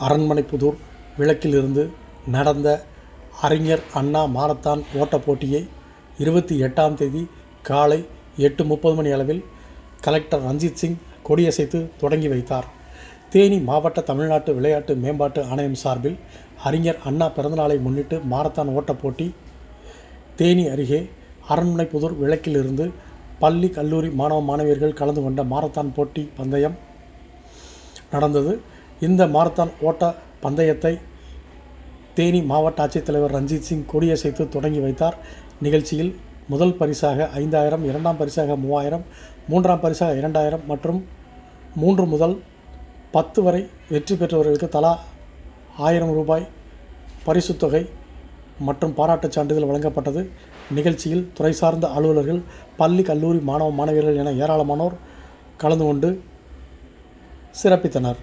அரண்மனைப்புதூர் விளக்கிலிருந்து நடந்த அறிஞர் அண்ணா மாரத்தான் ஓட்டப் போட்டியை இருபத்தி எட்டாம் தேதி காலை எட்டு முப்பது மணி அளவில் கலெக்டர் ரஞ்சித் சிங் கொடியசைத்து தொடங்கி வைத்தார். தேனி மாவட்ட தமிழ்நாட்டு விளையாட்டு மேம்பாட்டு ஆணையம் சார்பில் அறிஞர் அண்ணா பிறந்தநாளை முன்னிட்டு மாரத்தான் ஓட்டப் போட்டி தேனி அருகே அரண்மனைப்புதூர் விளக்கிலிருந்து பள்ளி கல்லூரி மாணவ மாணவியர்கள் கலந்து கொண்ட மாரத்தான் போட்டி பந்தயம் நடந்தது. இந்த மாரத்தான் ஓட்ட பந்தயத்தை தேனி மாவட்ட ஆட்சித்தலைவர் ரஞ்சித் சிங் கொடியசைத்து தொடங்கி வைத்தார். நிகழ்ச்சியில் முதல் பரிசாக ஐந்தாயிரம் இரண்டாம் பரிசாக மூவாயிரம் மூன்றாம் பரிசாக இரண்டாயிரம் மற்றும் மூன்று முதல் பத்து வரை வெற்றி பெற்றவர்களுக்கு தலா ஆயிரம் ரூபாய் பரிசுத் தொகை மற்றும் பாராட்டுச் சான்றிதழ் வழங்கப்பட்டது. நிகழ்ச்சியில் துறை சார்ந்த அலுவலர்கள் பள்ளி கல்லூரி மாணவ மாணவியர்கள் என ஏராளமானோர் கலந்து கொண்டு சிறப்பித்தனர்.